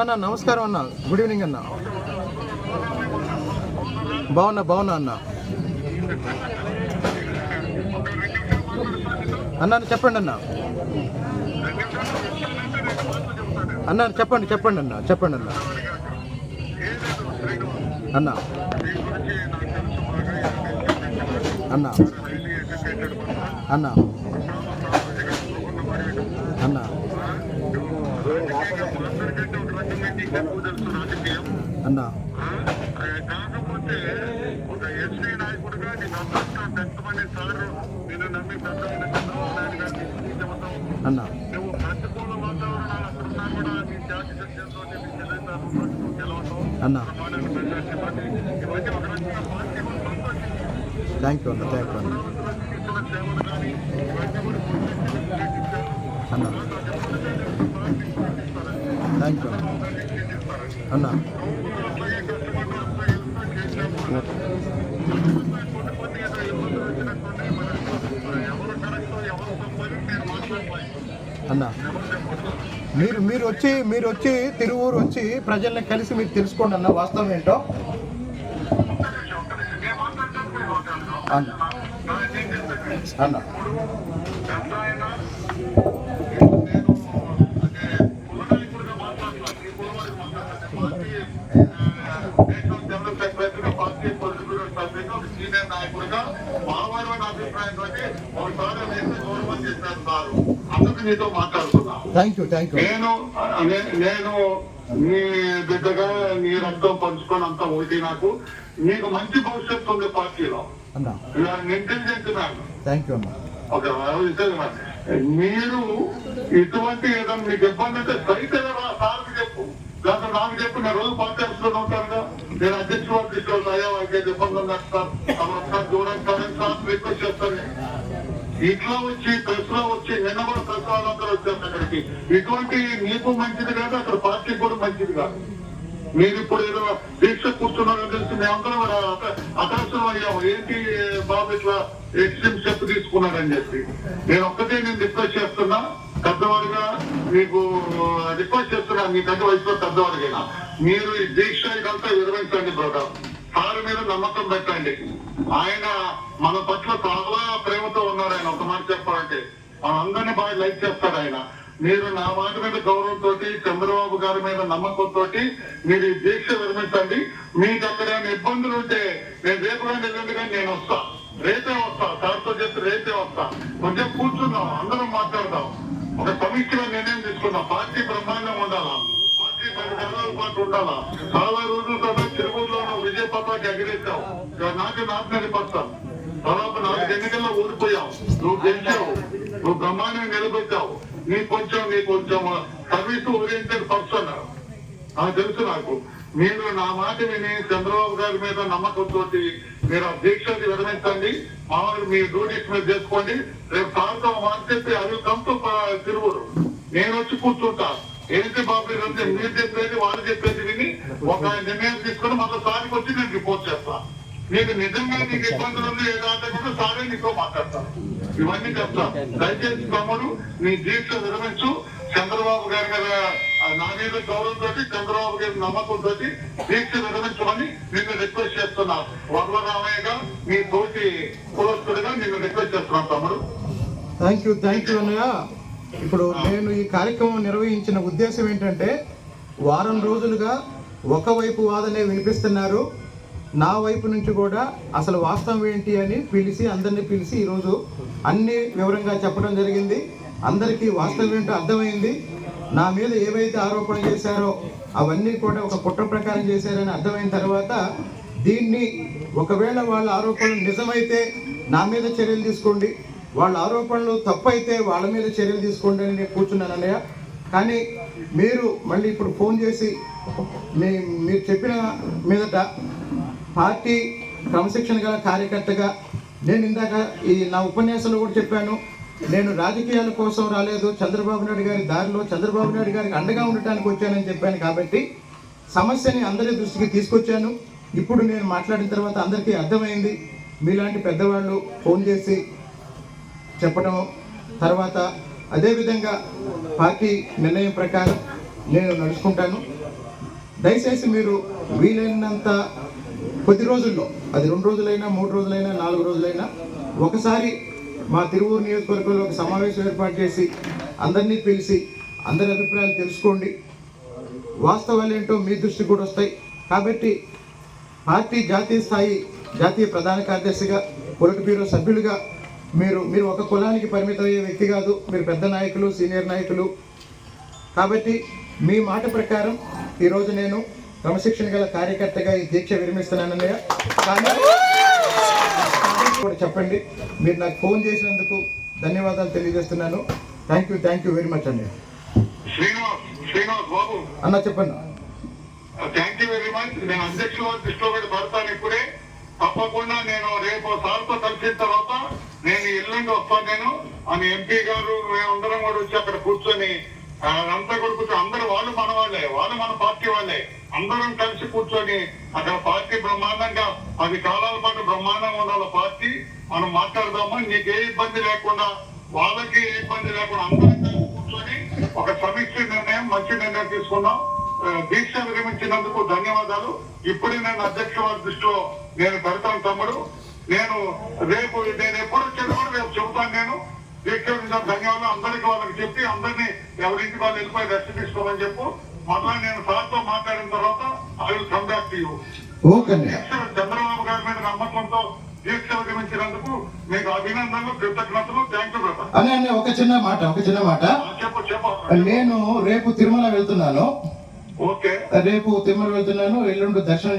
అన్న అన్న నమస్కారం అన్న. గుడ్ ఈవినింగ్ అన్న. బాగున్నా బాగున్నా అన్న. అన్న చెప్పండి అన్న. అన్న చెప్పండి చెప్పండి అన్న చెప్పండి అన్న అన్న. అన్న. అన్న. అన్న. అన్న. కాకపోతే ఒక ఎస్టీ నాయకుడిగా నీకు అదృష్టం పెద్దమని సారు నేను నమ్మి పెద్దమైన చంద్రబాబు నాయుడు గారికి చెబుతాం అన్న నువ్వు ప్రతికూల వాతావరణాలు అక్కడున్నా కూడా నీ జాతి సత్యంతో నీ చెల్లెతాను గెలవటం అన్న. ఇవన్నీ ఒక రకంగా పార్టీ థ్యాంక్ యూ అన్న. థ్యాంక్ యూ అన్న. అన్న థ్యాంక్ యూ అన్న. అన్న. మీరు మీరు వచ్చి మీరు వచ్చి తిరువూరు వచ్చి ప్రజల్ని కలిసి మీరు తెలుసుకోండి అన్న వాస్తవం ఏంటో? అన్న. అన్న పార్టీ ఒక సీనియర్ నాయకుడిగా మావారి అభిప్రాయంతో ఒకసారి నేను గౌరవం చేశాను సార్. అందుకు నీతో మాట్లాడుతున్నా. థ్యాంక్ యూ థ్యాంక్ యూ నేను నేను నీ బిడ్డగా నీ రక్తం పంచుకొని అంతా ఒకటి నాకు. నీకు మంచి భవిష్యత్తు ఉంది పార్టీలో. ఇంటెలిజెంట్. మీరు ఇటువంటి ఏదైనా మీకు ఇబ్బంది అంటే స్ట్రైట్ సార్కి చెప్పు. లేకపోతే నాకు చెప్పు నేను రోజు పార్టీ ఆఫీస్లో ఉంటానుగా. నేను అధ్యక్షుడు వారు తీసుకెళ్తాను అయ్యా తమ దూరం రిక్వెస్ట్ చేస్తాను ఇట్లా వచ్చి ప్రెస్లో వచ్చి నిన్న కూడా ప్రెస్ వాళ్ళందరూ వచ్చారు అక్కడికి. ఇటువంటి నీకు మంచిది కాదు అక్కడ పార్టీకి కూడా మంచిది కాదు. మీరు ఇప్పుడు ఏదో దీక్ష కూర్చున్నారని తెలిసి మేమందరం అదర్శనం అయ్యాము ఏంటి బాబు ఇట్లా ఎక్స్ట్రీమ్ స్టెప్ తీసుకున్నారని చెప్పి. నేను ఒక్కటే నేను రిక్వెస్ట్ చేస్తున్నా పెద్దవాడిగా మీకు రిక్వెస్ట్ చేస్తున్నా మీ పెద్ద వయసులో పెద్దవాడిగా మీరు ఈ దీక్ష ఇదంతా విరమించండి బ్రదర్. సార్ మీద నమ్మకం పెట్టండి. ఆయన మన పట్ల చాలా ప్రేమతో ఉన్నారు ఆయన. ఒక మాట చెప్పాలంటే మనందరినీ బాగా లైక్ చేస్తాడు ఆయన. మీరు నా మాట మీద గౌరవంతో చంద్రబాబు గారి మీద నమ్మకంతో మీరు ఈ దీక్ష విరమించండి మీకు అక్కడ ఏమైనా ఇబ్బందులు ఉంటే నేను రేపు కానీ కానీ నేను వస్తా. రేపే వస్తా. సార్తో చెప్పి రేపే వస్తా. కొంచెం కూర్చుందాం. అందరం మాట్లాడదాం. ఒక సమీక్షగా నిర్ణయం తీసుకుందాం. పార్టీ బ్రహ్మాండం ఉండాలా? పార్టీ పది నెలల పాటు ఉండాలా? చాలా రోజుల తర్వాత విజయ పతాకి ఎగిరేసావు ఇక నాకు నాశనం పడతాను నాలుగు ఎన్నికల్లో ఓడిపోయావు. నువ్వు గెలిచావు. నువ్వు బ్రహ్మాండంగా నిలబెట్టావు. నీ కొంచెం నీ కొంచెం సర్వీస్ ఓరియంటెడ్ పర్సన్ నాకు తెలుసు నాకు. మీరు నా మాట విని చంద్రబాబు గారి మీద నమ్మకంతో మీరు ఆ దీక్షని విరమించండి. మామూలు మీ డ్యూటీస్ మీద చేసుకోండి. రేపు సాయంత్రం మాట చెప్పి అవి కంపు తిరుగురు నేను వచ్చి కూర్చుంటాను ఏంటి బాబు ఇదంతా మీరు చెప్పేది వాళ్ళు చెప్పేది విని ఒక నిర్ణయం తీసుకుని మళ్ళీ సారికి వచ్చి నేను రిపోర్ట్ చేస్తా. నీకు నిజంగా నీకు ఇబ్బందులు ఉంది ఏదంటే సారే నీతో మాట్లాడతాను ఇవన్నీ చెప్తా. దయచేసి తమ్ముడు నీ దీక్ష విరమించు చంద్రబాబు గారి మీద నా మీద గౌరవంతో చంద్రబాబు గారి నమ్మకంతో దీక్ష విరమించమని నిన్ను రిక్వెస్ట్ చేస్తున్నా. వరలరామయ్యగా నీ తోటి కులస్తుడిగా నిన్ను రిక్వెస్ట్ చేస్తున్నాను తమ్ముడు. థ్యాంక్ యూ థ్యాంక్ యూ అన్నయ్య. ఇప్పుడు నేను ఈ కార్యక్రమం నిర్వహించిన ఉద్దేశం ఏంటంటే వారం రోజులుగా ఒకవైపు వాదనే వినిపిస్తున్నారు. నా వైపు నుంచి కూడా అసలు వాస్తవం ఏంటి అని పిలిచి అందరినీ పిలిచి ఈరోజు అన్ని వివరంగా చెప్పడం జరిగింది. అందరికీ వాస్తవం ఏంటో అర్థమైంది. నా మీద ఏవైతే ఆరోపణలు చేశారో అవన్నీ కూడా ఒక కుట్ర ప్రకారం చేశారని అర్థమైన తర్వాత దీన్ని ఒకవేళ వాళ్ళ ఆరోపణలు నిజమైతే నా మీద చర్యలు తీసుకోండి. వాళ్ళ ఆరోపణలు తప్పైతే వాళ్ళ మీద చర్యలు తీసుకోండి అని నేను కూర్చున్నాను అన్నయ్య. కానీ మీరు మళ్ళీ ఇప్పుడు ఫోన్ చేసి మీ మీరు చెప్పిన మీదట పార్టీ క్రమశిక్షణ గల కార్యకర్తగా నేను ఇందాక ఈ నా ఉపన్యాసంలో కూడా చెప్పాను నేను రాజకీయాల కోసం రాలేదు చంద్రబాబు నాయుడు గారి దారిలో చంద్రబాబు నాయుడు గారికి అండగా ఉండటానికి వచ్చానని చెప్పాను కాబట్టి సమస్యని అందరి దృష్టికి తీసుకొచ్చాను. ఇప్పుడు నేను మాట్లాడిన తర్వాత అందరికీ అర్థమైంది. మీలాంటి పెద్దవాళ్ళు ఫోన్ చేసి చెప్పడం తర్వాత అదేవిధంగా పార్టీ నిర్ణయం ప్రకారం నేను నడుచుకుంటాను. దయచేసి మీరు వీలైనంత కొద్ది రోజుల్లో అది రెండు రోజులైనా మూడు రోజులైనా నాలుగు రోజులైనా ఒకసారి మా తిరువూరు నియోజకవర్గంలో ఒక సమావేశం ఏర్పాటు చేసి అందరినీ పిలిచి అందరి అభిప్రాయాలు తెలుసుకోండి. వాస్తవాలు ఏంటో మీ దృష్టికి కూడా వస్తాయి. కాబట్టి పార్టీ జాతీయ స్థాయి జాతీయ ప్రధాన కార్యదర్శిగా పొలిట్ బ్యూరో సభ్యులుగా మీరు మీరు ఒక కులానికి పరిమితమయ్యే వ్యక్తి కాదు. మీరు పెద్ద నాయకులు సీనియర్ నాయకులు. కాబట్టి మీ మాట ప్రకారం ఈరోజు నేను క్రమశిక్షణ గల కార్యకర్తగా ఈ దీక్ష విరమిస్తున్నానన్నయ్య కానీ కూడా చెప్పండి. మీరు నాకు ఫోన్ చేసినందుకు ధన్యవాదాలు తెలియజేస్తున్నాను. Thank you thank you very much బాబు. అన్న చెప్పండి. థ్యాంక్ యూ వెరీ మచ్ నేను అధ్యక్షుల దృష్టిలో కూడా పడతాను ఇప్పుడే తప్పకుండా నేను రేపు సార్తో కలిసిన తర్వాత నేను ఎల్లుండి వస్తాను. నేను అని ఎంపీ గారు మేమందరం కూడా వచ్చి అక్కడ కూర్చొని అంతా కూడా కూర్చొని అందరూ వాళ్ళు మన వాళ్ళే వాళ్ళు మన పార్టీ వాళ్ళే. అందరం కలిసి కూర్చొని అక్కడ పార్టీ బ్రహ్మాండంగా పది కాలాల పాటు బ్రహ్మాండంగా ఉండాలి పార్టీ. మనం మాట్లాడదామా? నీకు ఏ ఇబ్బంది లేకుండా వాళ్ళకి ఏ ఇబ్బంది లేకుండా అందరం కలిసి కూర్చొని ఒక సమీక్ష నిర్ణయం మంచి నిర్ణయం తీసుకున్నాం. దీక్ష విరమించినందుకు ధన్యవాదాలు. ఇప్పుడే నేను అధ్యక్ష వారి దృష్టిలో నేను పెడతాను తమ్ముడు. నేను రేపు చెప్పి అందరినీ ఎవరింటికి వాళ్ళు వెళ్ళిపోయి రెస్ట్ తీసుకోమని చెప్పు. మళ్ళా నేను సార్తో మాట్లాడిన తర్వాత I will come back to you Chandrababu గారి మీద నమ్మకంతో దీక్ష విరమించినందుకు మీకు అభినందనలు కృతజ్ఞతలు. థ్యాంక్ యూ ఒక చిన్న మాట ఒక చిన్న మాట. చెప్పు చెప్పు నేను రేపు తిరుమల వెళ్తున్నాను. ఓకే. రేపు తిరుమల వెళ్తున్నాను. ఎల్లుండి దర్శనం